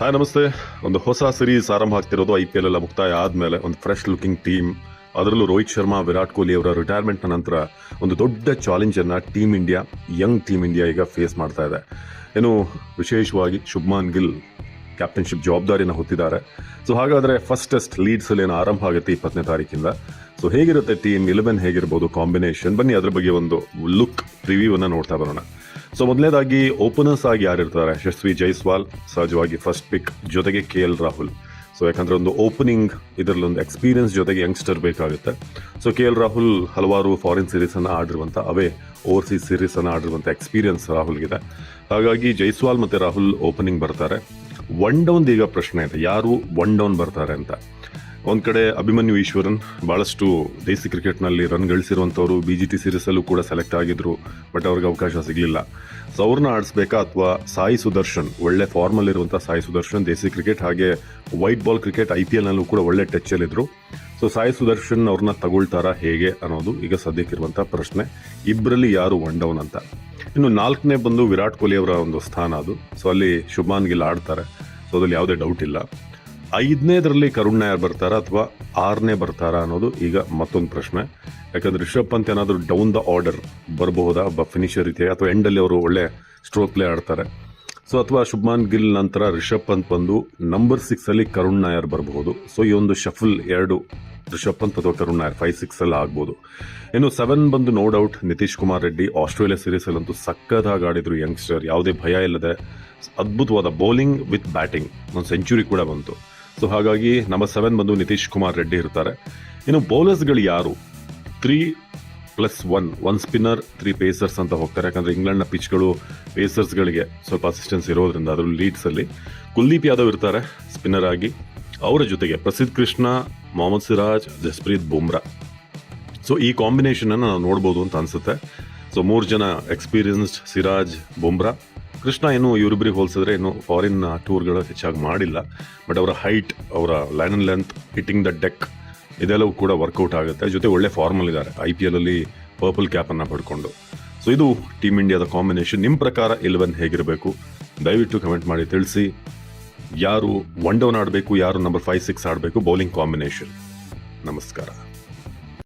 Hi ನಮಸ್ತೆ. ಒಂದು ಹೊಸ ಸಿರೀಸ್ ಆರಂಭ ಆಗ್ತಿರೋದು ಐ ಪಿ ಎಲ್ ಎಲ್ಲ ಮುಕ್ತಾಯ ಆದಮೇಲೆ ಒಂದು ಫ್ರೆಶ್ ಲುಕಿಂಗ್ ಟೀಮ್ ಅದರಲ್ಲೂ ರೋಹಿತ್ ಶರ್ಮಾ, ವಿರಾಟ್ ಕೊಹ್ಲಿ ಅವರ ರಿಟೈರ್ಮೆಂಟ್ ನಂತರ ಒಂದು ದೊಡ್ಡ ಚಾಲೆಂಜ್ ಅನ್ನ team India young team India ಈಗ ಫೇಸ್ ಮಾಡ್ತಾ ಇದೆ. ಏನು ವಿಶೇಷವಾಗಿ ಶುಭ್ಮಾನ್ ಗಿಲ್ ಕ್ಯಾಪ್ಟನ್ಶಿಪ್ ಜವಾಬ್ದಾರಿನ ಹೊತ್ತಿದ್ದಾರೆ. ಸೊ ಹಾಗಾದ್ರೆ ಫಸ್ಟ್ ಟೆಸ್ಟ್ ಲೀಡ್ಸ್ ಅಲ್ಲಿ ಏನು ಆರಂಭ ಆಗುತ್ತೆ ಇಪ್ಪತ್ತನೇ ತಾರೀಕಿಂದ? ಸೊ ಹೇಗಿರುತ್ತೆ ಟೀಮ್ ಇಲೆವೆನ್ ಹೇಗಿರ್ಬೋದು ಕಾಂಬಿನೇಷನ್ ಬನ್ನಿ ಅದ್ರ ಬಗ್ಗೆ ಒಂದು ಲುಕ್ ರಿವ್ಯೂ ಅನ್ನ ನೋಡ್ತಾ ಬರೋಣ. ಸೊ ಮೊದಲನೇದಾಗಿ ಓಪನರ್ಸ್ ಆಗಿ ಯಾರಿರ್ತಾರೆ? ಯಶಸ್ವಿ ಜೈಸ್ವಾಲ್, ಸಹಜವಾಗಿ ಫಸ್ಟ್ ಪಿಕ್ ಜೊತೆಗೆ ಕೆ ಎಲ್ ರಾಹುಲ್. ಸೊ ಯಾಕಂದ್ರೆ ಒಂದು ಓಪನಿಂಗ್ ಇದರಲ್ಲಿ ಒಂದು ಎಕ್ಸ್ಪೀರಿಯನ್ಸ್ ಜೊತೆಗೆ ಯಂಗ್ಸ್ಟರ್ ಬೇಕಾಗುತ್ತೆ. ಸೊ ಕೆ ಎಲ್ ರಾಹುಲ್ ಹಲವಾರು ಫಾರಿನ್ ಸೀರೀಸ್ ಆಡಿರುವಂಥ ಅವೇ ಓವರ್ಸೀಸ್ ಸೀರೀಸ್ ಅನ್ನ ಆಡಿರುವಂತ ಎಕ್ಸ್ಪೀರಿಯನ್ಸ್ ರಾಹುಲ್ಗಿದೆ. ಹಾಗಾಗಿ ಜೈಸ್ವಾಲ್ ಮತ್ತೆ ರಾಹುಲ್ ಓಪನಿಂಗ್ ಬರ್ತಾರೆ. ಒನ್ ಡೌನ್ ಈಗ ಪ್ರಶ್ನೆ ಇದೆ. ಯಾರು ಒನ್ ಡೌನ್ ಬರ್ತಾರೆ ಅಂತ? ಒಂದ್ ಕಡೆ ಅಭಿಮನ್ಯು ಈಶ್ವರನ್ ಬಹಳಷ್ಟು ದೇಸಿ ಕ್ರಿಕೆಟ್ನಲ್ಲಿ ರನ್ ಗಳಿಸಿರುವಂತವರು ಬಿ ಜಿ ಟಿ ಸೀರೀಸ್ ಅಲ್ಲೂ ಕೂಡ ಸೆಲೆಕ್ಟ್ ಆಗಿದ್ರು ಬಟ್ ಅವ್ರಿಗೆ ಅವಕಾಶ ಸಿಗಲಿಲ್ಲ. ಸೊ ಅವ್ರನ್ನ ಆಡಿಸ್ಬೇಕಾ ಅಥವಾ ಸಾಯಿ ಸುದರ್ಶನ್, ಒಳ್ಳೆ ಫಾರ್ಮಲ್ ಇರುವಂತಹ ಸಾಯಿ ಸುದರ್ಶನ್, ದೇಸಿ ಕ್ರಿಕೆಟ್ ಹಾಗೆ white ball cricket I P L ನಲ್ಲೂ ಕೂಡ ಒಳ್ಳೆ ಟಚ್ ಅಲ್ಲಿದ್ರು ಸೊ ಸಾಯಿ ಸುದರ್ಶನ್ ಅವ್ರನ್ನ ತಗೊಳ್ತಾರಾ ಹೇಗೆ ಅನ್ನೋದು ಈಗ ಸದ್ಯಕ್ಕಿರುವಂತಹ ಪ್ರಶ್ನೆ. ಇಬ್ಬರಲ್ಲಿ ಯಾರು ಒನ್ ಡೌನ್ ಅಂತ. ಇನ್ನು ನಾಲ್ಕನೇ ಬಂದು ವಿರಾಟ್ ಕೊಹ್ಲಿ ಅವರ ಒಂದು ಸ್ಥಾನ ಅದು. ಸೊ ಅಲ್ಲಿ ಶುಭಾನ್ ಗಿಲ್ ಆಡ್ತಾರೆ. ಸೊ ಅದ್ರಲ್ಲಿ ಯಾವುದೇ ಡೌಟ್ ಇಲ್ಲ. ಐದನೇದರಲ್ಲಿ ಕರುಣ್ ನಾಯರ್ ಬರ್ತಾರಾ ಅಥವಾ ಆರನೇ ಬರ್ತಾರಾ ಅನ್ನೋದು ಈಗ ಮತ್ತೊಂದು ಪ್ರಶ್ನೆ. ಯಾಕಂದ್ರೆ ರಿಷಬ್ ಪಂತ್ ಏನಾದರೂ ಡೌನ್ ದ ಆರ್ಡರ್ ಬರಬಹುದಾ? ಒಬ್ಬ ಫಿನಿಷರ್ ರೀತಿಯ ಅಥವಾ ಎಂಡಲ್ಲಿ ಅವರು ಒಳ್ಳೆ ಸ್ಟ್ರೋಕ್ ಪ್ಲೇ ಆಡ್ತಾರೆ. ಸೊ ಅಥವಾ ಶುಭ್ಮಾನ್ ಗಿಲ್ ನಂತರ ರಿಷಬ್ ಪಂತ್ ಬಂದು ನಂಬರ್ ಸಿಕ್ಸಲ್ಲಿ ಕರುಣ್ ನಾಯರ್ ಬರಬಹುದು? ಸೊ ಈ ಒಂದು ಶಫಲ್ ಎರಡು ರಿಷಬ್ ಪಂತ್ ಅಥವಾ ಕರುಣ್ ನಾಯರ್ ಫೈವ್ ಸಿಕ್ಸ್ ಆಗ್ಬೋದು. ಇನ್ನು ಸೆವೆನ್ ಬಂದು no doubt Nitish Kumar Reddy Australia series ಅಲ್ಲಂತೂ ಸಕ್ಕದಾಗಿ ಆಡಿದ್ರು ಯಂಗ್ಸ್ಟರ್ ಯಾವುದೇ ಭಯ ಇಲ್ಲದೆ ಅದ್ಭುತವಾದ ಬೌಲಿಂಗ್ ವಿತ್ ಬ್ಯಾಟಿಂಗ್ ಒಂದು ಸೆಂಚುರಿ ಕೂಡ ಬಂತು. ಸೊ ಹಾಗಾಗಿ ನಂಬರ್ ಸೆವೆನ್ ಬಂದು ನಿತೀಶ್ ಕುಮಾರ್ ರೆಡ್ಡಿ ಇರ್ತಾರೆ. ಇನ್ನು ಬೌಲರ್ಸ್ಗಳು ಯಾರು? Three plus one one spinner three pacers ಅಂತ ಹೋಗ್ತಾರೆ. ಯಾಕಂದ್ರೆ ಇಂಗ್ಲೆಂಡ್ನ ಪಿಚ್ಗಳು ಪೇಸರ್ಸ್ಗಳಿಗೆ ಸ್ವಲ್ಪ ಅಸಿಸ್ಟೆನ್ಸ್ ಇರೋದ್ರಿಂದ ಅದರಲ್ಲಿ ಲೀಡ್ಸ್ ಅಲ್ಲಿ. ಕುಲ್ದೀಪ್ ಯಾದವ್ ಇರ್ತಾರೆ ಸ್ಪಿನ್ನರ್ ಆಗಿ. ಅವರ ಜೊತೆಗೆ ಪ್ರಸಿದ್ಧ ಕೃಷ್ಣ, ಮೊಹಮ್ಮದ್ ಸಿರಾಜ್, ಜಸ್ಪ್ರೀತ್ ಬುಮ್ರಾ. ಸೊ ಈ ಕಾಂಬಿನೇಷನ್ ಅನ್ನು ನಾವು ನೋಡ್ಬೋದು ಅಂತ ಅನ್ಸುತ್ತೆ. ಸೊ ಮೂರು ಜನ ಎಕ್ಸ್ಪೀರಿಯನ್ಸ್ಡ್ ಸಿರಾಜ್, ಬುಮ್ರಾ. ಕೃಷ್ಣ ಏನು ಇವರಿಬ್ಬರಿಗೆ ಹೋಲಿಸಿದ್ರೆ ಇನ್ನು ಫಾರಿನ್ ಟೂರ್ಗಳು ಹೆಚ್ಚಾಗಿ ಮಾಡಿಲ್ಲ. ಬಟ್ ಅವರ ಹೈಟ್ ಅವರ line and length hitting the deck ಇದೆಲ್ಲವೂ ಕೂಡ ವರ್ಕೌಟ್ ಆಗುತ್ತೆ. ಜೊತೆ ಒಳ್ಳೆ ಫಾರ್ಮಲ್ ಇದ್ದಾರೆ ಐ ಪಿ ಎಲಲ್ಲಿ ಪರ್ಪಲ್ ಕ್ಯಾಪ್ ಅನ್ನು ಪಡ್ಕೊಂಡು. ಸೊ ಇದು ಟೀಮ್ ಇಂಡಿಯಾದ ಕಾಂಬಿನೇಷನ್ ನಿಮ್ಮ ಪ್ರಕಾರ ಇಲೆವೆನ್ ಹೇಗಿರಬೇಕು? ದಯವಿಟ್ಟು ಕಮೆಂಟ್ ಮಾಡಿ, ತಿಳಿಸಿ. ಯಾರು ಒನ್ ಡೌನ್ ಆಡಬೇಕು, ಯಾರು ನಂಬರ್ ಫೈವ್ ಸಿಕ್ಸ್ ಆಡಬೇಕು? ಬೌಲಿಂಗ್ ಕಾಂಬಿನೇಷನ್ ನಮಸ್ಕಾರ.